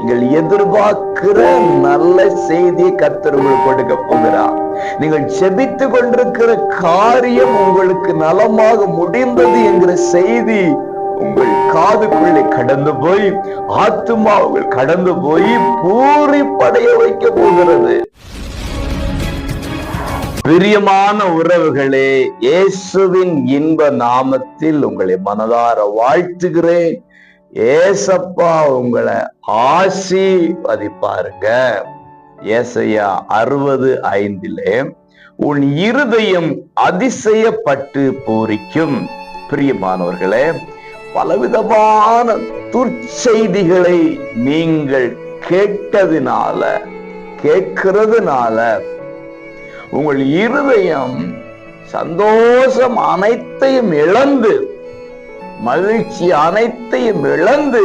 நீங்கள் எதிர்பார்க்கிற நல்ல செய்தியை கர்த்தர் உங்களுக்கு கொடுக்க போகிறார். நீங்கள் செபித்து கொண்டிருக்கிற காரியம் உங்களுக்கு நலமாக முடிந்தது என்கிற செய்தி உங்கள் காதுக்குள்ளே கடந்து போய் ஆத்துமாவுகள் கடந்து போய் பூரிப்படைய வைக்க போகிறது. பிரியமான உறவுகளே இயேசுவின் இன்ப நாமத்தில் உங்களை மனதார வாழ்த்துகிறேன். ஏசப்பா உங்களை ஆசீர்வதிப்பாருங்க. ஏசையா அறுபது ஐந்திலே உன் இருதயம் அதிசயப்பட்டு பூரிக்கும். பிரியமானவர்களே பலவிதமான துர்ச்செய்திகளை நீங்கள் கேட்டதினால கேட்கிறதுனால உங்கள் இருதயம் சந்தோஷம் அனைத்தையும் இழந்து மகிழ்ச்சி அனைத்தையும் இழந்து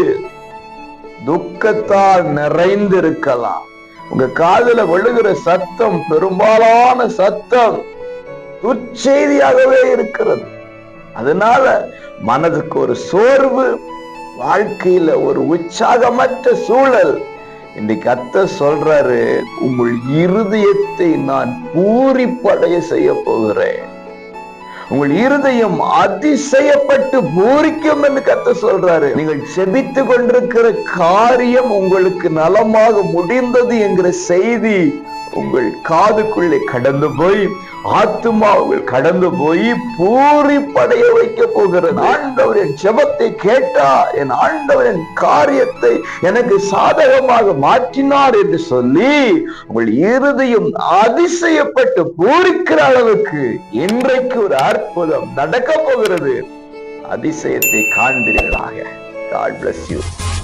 துக்கத்தால் நிறைந்திருக்கலாம். உங்க காதுல விழுகிற சத்தம் பெரும்பாலான சத்தம் துச்செய்தியாகவே இருக்கிறது. அதனால மனதுக்கு ஒரு சோர்வு வாழ்க்கையில ஒரு உற்சாகமற்ற சூழல். இன்னைக்கு அத்த சொல்றாரு உங்கள் இருதயத்தை நான் பூரிப்படைய செய்ய போகிறேன். உங்கள் இருதயம் அதிசயப்பட்டு பூரிக்கும் என்று கத்த சொல்றாரு. நீங்கள் செபித்து கொண்டிருக்கிற காரியம் உங்களுக்கு நலமாக முடிந்தது என்கிற செய்தி உங்கள் காதுக்குள்ளே கடந்து போய் ஆத்துமாவுகள் கடந்து போய் பூரிப்படைய வைக்க போகிறது ஆண்டவர் என் ஜெபத்தை கேட்டா என் ஆண்டவர் என் காரியத்தை எனக்கு சாதகமாக மாற்றினார் என்று சொல்லி உங்கள் இருதயம் அதிசயப்பட்டு பூரிக்கிற அளவுக்கு இன்றைக்கு ஒரு அற்புதம் நடக்க போகிறது. அதிசயத்தை காண்பீர்களாக. God bless you.